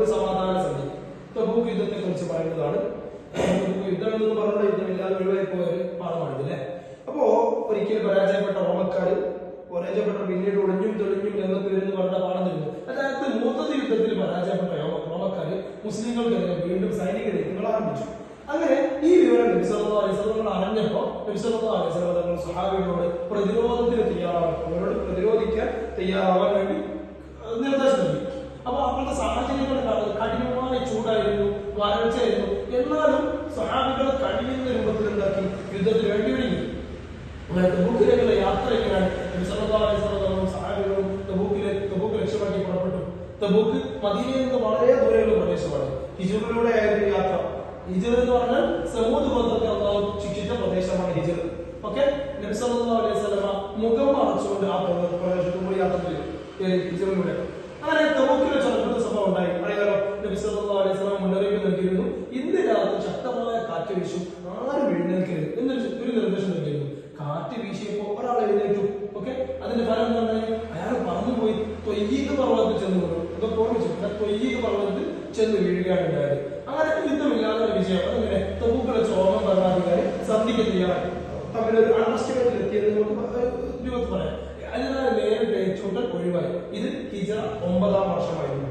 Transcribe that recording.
ഒരു സമാധാന സന്ധി തബൂക്ക് യുദ്ധത്തെ കുറിച്ച് പറയുന്നതാണ്. യുദ്ധം എന്ന് പറഞ്ഞാൽ യുദ്ധമില്ലാതെ ഒഴിവായി പോയ ഒരു പാഠമാണ് ഇതല്ലേ അപ്പോ ഒരിക്കൽ പരാജയപ്പെട്ട റോമക്കാർ പരാജയപ്പെട്ട പിന്നീട് ഒളിഞ്ഞും തെളിഞ്ഞും രംഗത്ത് വരുന്ന പറഞ്ഞ പാഠം തരുന്നു അതായത് മൂത്തത് യുദ്ധത്തിൽ പരാജയപ്പെട്ട റോമക്കാർ മുസ്ലിങ്ങൾക്കെതിരെ വീണ്ടും സൈനിക നീക്കങ്ങൾ ആരംഭിച്ചു. അങ്ങനെ ഈ വിവരം നബിസല്ലാ അലൈസ്വലങ്ങൾ അറിഞ്ഞപ്പോ നബിസല്ലാ സഹാബികളോട് പ്രതിരോധത്തിന് തയ്യാറാവാൻ അവരോട് പ്രതിരോധിക്കാൻ തയ്യാറാവാൻ യുദ്ധത്തിന് വേണ്ടി ഒരുങ്ങി. അങ്ങനെ തബൂക്കിലേക്കുള്ള യാത്ര എങ്ങനെയാണ് നബി സല്ലല്ലാഹു അലൈഹി വസല്ലം സഹാബികളും തബൂക്കിലെ തബൂക്ക് ലക്ഷ്യമാക്കി പുറപ്പെട്ടു. തബൂക്ക് മദീനയിൽ നിന്ന് വളരെ ദൂരെയുള്ള പ്രദേശമാണ്. ഹിജറിലൂടെ ആയിരുന്നു യാത്ര. ഹിജർ എന്ന് പറഞ്ഞാൽ സമൂഹ ഗോത്രത്തെ ശിക്ഷിച്ച പ്രദേശമാണ് ഹിജർ ഓക്കെ? നബി സല്ലല്ലാഹു അലൈഹി മുഖം മറച്ചുകൊണ്ട് ആ പ്രദേ- പ്രദേശത്ത് കൂടി യാത്ര ഹിജറിലൂടെ. അങ്ങനെ തബൂക്കിലെ ചെറുപ്പത്തെ സംഭവം ഉണ്ടായി. അറിയാലോ നബി സല്ലല്ലാഹു അലൈഹി വസല്ലം മുന്നറിയിപ്പ് നൽകിയിരുന്നു. ഇന്ന് രാത്രി ശക്തമായ കാറ്റ് വീശും. ആരും എഴുന്നേൽക്കരുത് എന്നൊരു ഒരു നിർദ്ദേശം നൽകിയിരുന്നു കാറ്റ് വീശിയപ്പോ ഒരാൾ എഴുന്നേറ്റു. ഓക്കെ? അതിന്റെ ഫലം എന്താണ്? അയാൾ പറന്നുപോയി തൊയ്യീക പർവതത്തിൽ ചെന്ന് വീണു. ഓർമ്മിച്ചു എന്നാൽ തൊയ്യീക പർവതത്തിൽ ചെന്ന് വീഴുകയാണ് ഉണ്ടായത് അങ്ങനെ യുദ്ധമില്ലാത്ത ഒരു വിജയം. അതങ്ങനെ തബൂക്കിലെ ചോമം ഭരണാധികാരി സന്ധിക്ക് തയ്യാറായി. തമ്മിലൊരു അണ്ടർസ്റ്റാൻഡിൽ എത്തിയത് നമുക്ക് പറയാം. അതിനാൽ നേരിട്ട് ഏറ്റുമുട്ടൽ ഒഴിവായി. ഇത് ഹിജറ ഒമ്പതാം വർഷമായിരുന്നു.